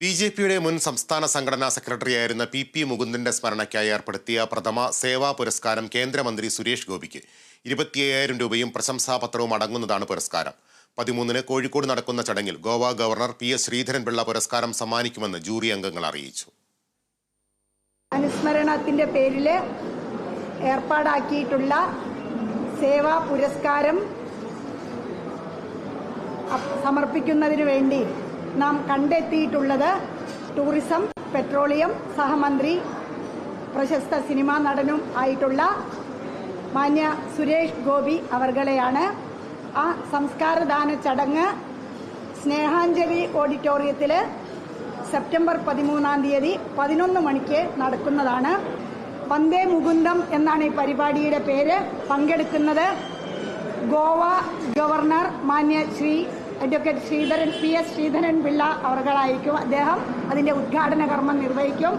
B J പിയുടെ മുൻ സംസ്ഥാന സംഘടനാ സെക്രട്ടറിയായിരുന്ന പി പി മുകുന്ദന്റെ സ്മരണയ്ക്കായി ഏർപ്പെടുത്തിയ പ്രഥമ സേവാ പുരസ്കാരം കേന്ദ്രമന്ത്രി സുരേഷ് ഗോപിക്ക്. ഇരുപത്തിയ്യായിരം രൂപയും പ്രശംസാപത്രവും അടങ്ങുന്നതാണ് പുരസ്കാരം. പതിമൂന്നിന് കോഴിക്കോട് നടക്കുന്ന ചടങ്ങിൽ Goa governor P S Sreedharan Pillai പുരസ്കാരം സമ്മാനിക്കുമെന്ന് ജൂറി അംഗങ്ങൾ അറിയിച്ചു. അനുസ്മരണത്തിന്റെ പേരിൽ ഏർപ്പാടാക്കിയിട്ടുള്ള സേവാ പുരസ്കാരം സമർപ്പിക്കുന്നതിനു വേണ്ടി നാം കണ്ടെത്തിയിട്ടുള്ളത് ടൂറിസം പെട്രോളിയം സഹമന്ത്രി പ്രശസ്ത സിനിമാ നടനും ആയിട്ടുള്ള മാന്യ സുരേഷ് ഗോപി അവർകളെയാണ് ആ സംസ്കാരദാന ചടങ്ങ് സ്നേഹാഞ്ജലി ഓഡിറ്റോറിയത്തിൽ സെപ്റ്റംബർ പതിമൂന്നാം തീയതി പതിനൊന്ന് മണിക്ക് നടക്കുന്നതാണ്. വന്ദേ മുകുന്ദം എന്നാണ് ഈ പരിപാടിയുടെ പേര്. പങ്കെടുക്കുന്നത് ഗോവ ഗവർണർ മാന്യ Sri advocate Sreedharan P S Sreedharan Pillai അവർകളായിരിക്കും അദ്ദേഹം അതിന്റെ ഉദ്ഘാടന കർമ്മം നിർവഹിക്കും